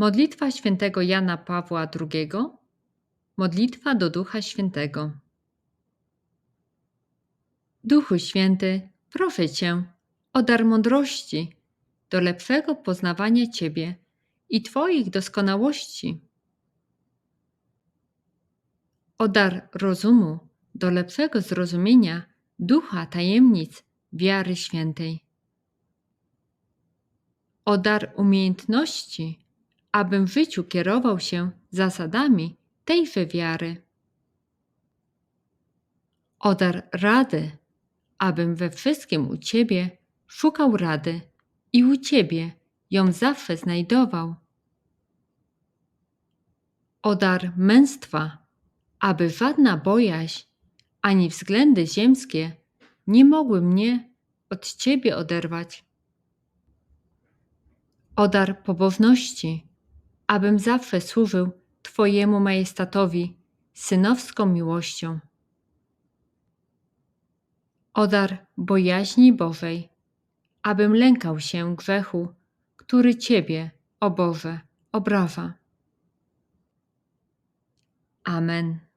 Modlitwa świętego Jana Pawła II. Modlitwa do Ducha Świętego. Duchu Święty, proszę Cię o dar mądrości do lepszego poznawania Ciebie i Twoich doskonałości, o dar rozumu do lepszego zrozumienia ducha tajemnic wiary świętej, o dar umiejętności, abym w życiu kierował się zasadami tejże wiary, o dar rady, abym we wszystkim u Ciebie szukał rady i u Ciebie ją zawsze znajdował, o dar męstwa, aby żadna bojaźń ani względy ziemskie nie mogły mnie od Ciebie oderwać. O dar pobożności, abym zawsze służył Twojemu majestatowi synowską miłością. O dar bojaźni Bożej, abym lękał się grzechu, który Ciebie, o Boże, obraża. Amen.